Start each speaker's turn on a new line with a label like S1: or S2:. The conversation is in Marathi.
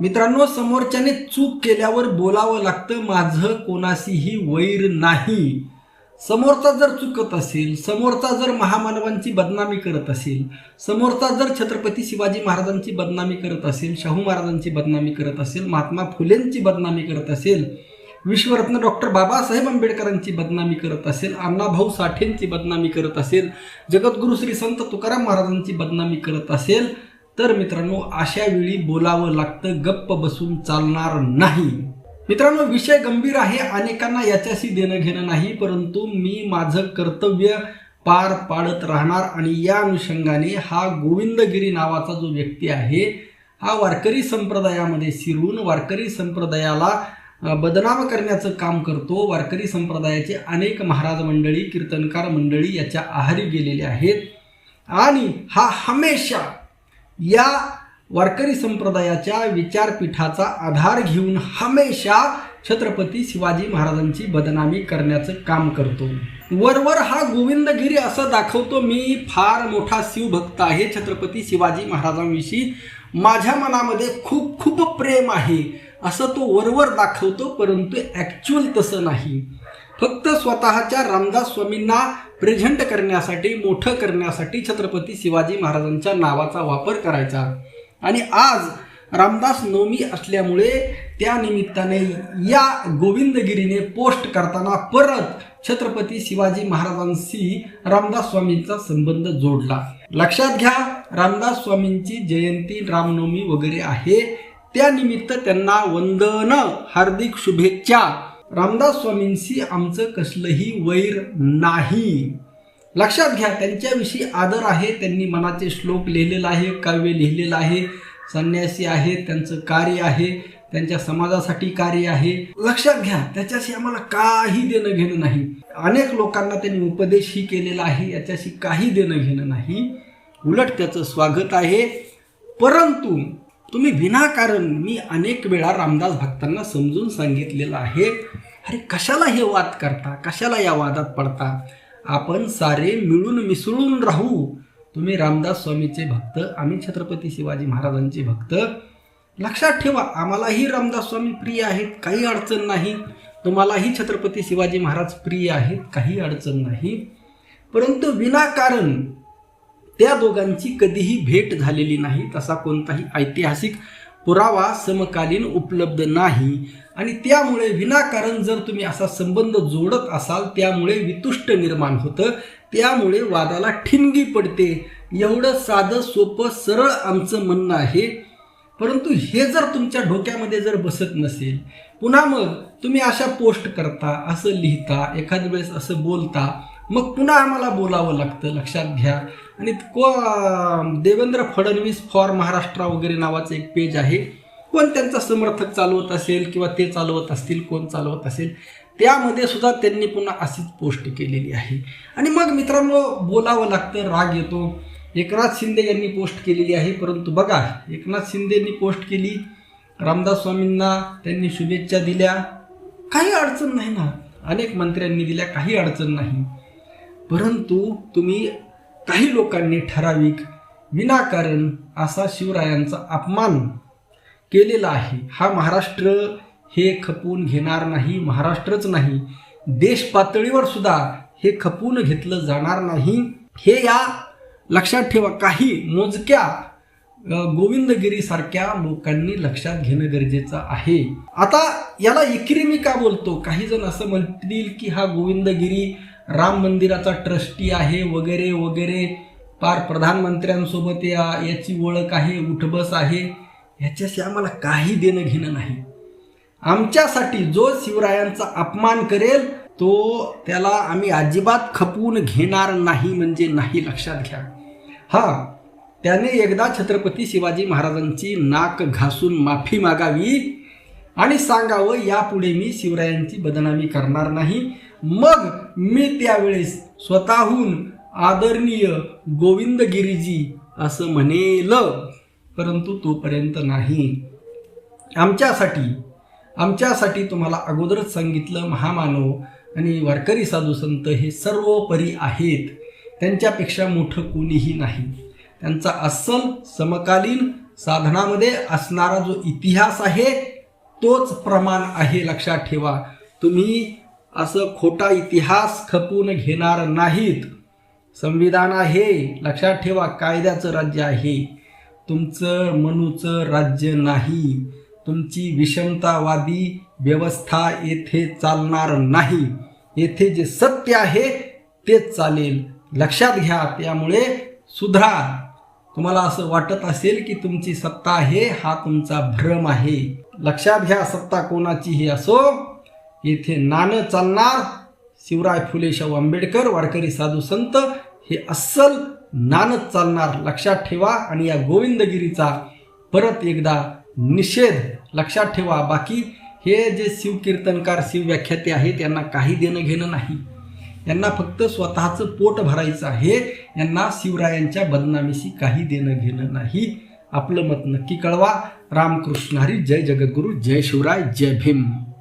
S1: मित्रांनो समोरच्याने चूक केल्यावर बोलावं लागतं. माझं कोणाशीही वैर नाही. समोरचा जर चुकत असेल समोरचा जर महामानवांची बदनामी करत असेल समोरचा जर छत्रपती शिवाजी महाराजांची बदनामी करत असेल शाहू महाराजांची बदनामी करत असेल महात्मा फुलेंची बदनामी करत असेल विश्वरत्न डॉक्टर बाबासाहेब आंबेडकरांची बदनामी करत असेल अण्णाभाऊ साठेंची बदनामी करत असेल जगद्गुरु श्री संत तुकाराम महाराजांची बदनामी करत असेल तर मित्रांनो अशा वेळी बोलावं लागतं गप्प बसून चालणार नाही. मित्रांनो विषय गंभीर आहे अनेकांना याच्याशी देणं घेणं नाही परंतु मी माझं कर्तव्य पार पाडत राहणार आणि या अनुषंगाने हा गोविंदगिरी नावाचा जो व्यक्ती आहे हा वारकरी संप्रदायामध्ये शिरून वारकरी संप्रदायाला बदनाम करण्याचं काम करतो. वारकरी संप्रदायाचे अनेक महाराज मंडळी कीर्तनकार मंडळी याच्या आहारी गेलेले आहेत. आणि हा हमेशा या वारकरी संप्रदायाच्या विचारपीठाचा आधार घेऊन हमेशा छत्रपती शिवाजी महाराजांची बदनामी करण्याचं काम करतो. वरवर हा गोविंदगिरी असं दाखवतो मी फार मोठा शिवभक्त आहे छत्रपती शिवाजी महाराजांविषयी माझ्या मनामध्ये खूप खूप प्रेम आहे. असं तो वरवर दाखवतो परंतु ॲक्च्युअल तसं नाही. फक्त स्वतःच्या रामदास स्वामींना प्रेझेंट करण्यासाठी मोठं करण्यासाठी छत्रपती शिवाजी महाराजांच्या नावाचा वापर करायचा. आणि आज रामदास नवमी असल्यामुळे त्या निमित्ताने या गोविंदगिरीने पोस्ट करताना परत छत्रपती शिवाजी महाराजांशी रामदास स्वामींचा संबंध जोडला. लक्षात घ्या रामदास स्वामींची जयंती रामनवमी वगैरे आहे. त्यानिमित्त त्यांना वंदन हार्दिक शुभेच्छा. रामदास स्वामींशी आमचं कसलंही वैर नाही. लक्षात घ्या त्यांच्याविषयी आदर आहे त्यांनी मनाचे श्लोक लिहिलेलं आहे काव्य लिहिलेलं आहे संन्यासी आहे त्यांचं कार्य आहे त्यांच्या समाजासाठी कार्य आहे. लक्षात घ्या त्याच्याशी आम्हाला काही देणं घेणं नाही. अनेक लोकांना त्यांनी उपदेशही केलेला आहे याच्याशी काही देणं घेणं नाही. उलट त्याचं स्वागत आहे. परंतु तुम्ही विनाकारण मी अनेक वेळा रामदास भक्तांना समजून सांगितलेलं आहे. अरे कशाला हे वाद करता? कशाला या वादात पडता? आपण सारे मिळून मिसळून राहू. तुम्ही रामदास स्वामीचे भक्त आम्ही छत्रपती शिवाजी महाराजांचे भक्त. लक्षात ठेवा आम्हालाही रामदास स्वामी प्रिय आहेत काही अडचण नाही. तुम्हालाही छत्रपती शिवाजी महाराज प्रिय आहेत काही अडचण नाही. परंतु विनाकारण त्या दोघांची कधीही भेट झालेली नाही तसा कोणताही ऐतिहासिक पुरावा समकालीन उपलब्ध नाही. आणि त्यामुळे विनाकारण जर तुम्ही असा संबंध जोडत असाल त्यामुळे वितुष्ट निर्माण होतं त्यामुळे वादाला ठिणगी पडते. एवढं साधं सोपं सरळ आमचं म्हणणं आहे. परंतु हे जर तुमच्या डोक्यामध्ये जर बसत नसेल पुन्हा मग तुम्ही अशा पोस्ट करता असं लिहिता एखाद्या वेळेस असं बोलता मग पुन्हा आम्हाला बोलावं लागतं लक्षात घ्या. आणि को देवेंद्र फडणवीस फॉर महाराष्ट्र वगैरे नावाचं एक पेज आहे. कोण त्यांचा समर्थक चालवत असेल किंवा ते चालवत असतील कोण चालवत असेल त्यामध्ये सुद्धा त्यांनी पुन्हा अशीच पोस्ट केलेली आहे. आणि मग मित्रांनो बोलावं लागतं राग येतो. एकनाथ शिंदे यांनी पोस्ट केलेली आहे परंतु बघा एकनाथ शिंदेनी पोस्ट केली. रामदास स्वामींना त्यांनी शुभेच्छा दिल्या. काही अडचण नाही ना. अनेक मंत्र्यांनी दिल्या काही अडचण नाही. परंतु तुम्ही काही लोकांनी ठराविक विनाकारण असा शिवरायांचा अपमान केलेला आहे. हा महाराष्ट्र हे खपून घेणार नाही महाराष्ट्रच नाही. देश पातळीवर सुद्धा हे खपून घेतलं जाणार नाही. हे या लक्षात ठेवा काही मोजक्या गोविंदगिरीसारख्या लोकांनी लक्षात घेणं गरजेचं आहे. आता याला इकरी मी का बोलतो? काही जण असं म्हणतील की हा गोविंदगिरी राम मंदिराचा ट्रस्टी आहे वगैरे वगैरे. पार प्रधानमंत्र्यांसोबत या याची ओळख आहे उठबस आहे. ह्याच्याशी आम्हाला काही देणं घेणं नाही. आमच्यासाठी जो शिवरायांचा अपमान करेल तो त्याला आम्ही अजिबात खपवून घेणार नाही म्हणजे नाही लक्षात घ्या. हा त्याने एकदा छत्रपती शिवाजी महाराजांची नाक घासून माफी मागावी आणि सांगावं यापुढे मी शिवरायांची बदनामी करणार नाही. मग मी त्यावेळेस स्वतःहून आदरणीय गोविंदगिरीजी असं म्हणेल. परंतु तोपर्यंत नाही. आमच्यासाठी आमच्यासाठी तुम्हाला अगोदरच सांगितलं महामानव आणि वारकरी साधू संत हे सर्वोपरी आहेत. त्यांच्यापेक्षा मोठं कोणीही नाही. त्यांचा अस्सल समकालीन साधनामध्ये असणारा जो इतिहास आहे तोच प्रमाण आहे. लक्षात ठेवा. तुम्ही असं खोटा इतिहास खपून घेणार नाहीत. संविधान आहे लक्षात ठेवा कायद्याचं राज्य आहे. तुमचं मनूचं राज्य नाही. तुमची विषमतावादी व्यवस्था येथे चालणार नाही. येथे जे सत्य आहे तेच चालेल. लक्षात घ्या त्यामुळे सुधरा. तुम्हाला असं वाटत असेल की तुमची सत्ता आहे हा तुमचा भ्रम आहे. लक्षात घ्या सत्ता कोणाचीही असो येथे नाणं चालणार. शिवराय फुले शाहू आंबेडकर वारकरी साधू संत हे अस्सल नाणच चालणार. लक्षात ठेवा आणि या गोविंदगिरीचा परत एकदा निषेध लक्षात ठेवा. बाकी हे जे शिवकीर्तनकार शिवव्याख्याते आहेत यांना काही देणं घेणं नाही. यांना फक्त स्वतःचं पोट भरायचं आहे. यांना शिवरायांच्या बदनामीशी काही देणं घेणं नाही. आपलं मत नक्की कळवा. रामकृष्ण हरी जय जगद्गुरू जय शिवराय जय भीम.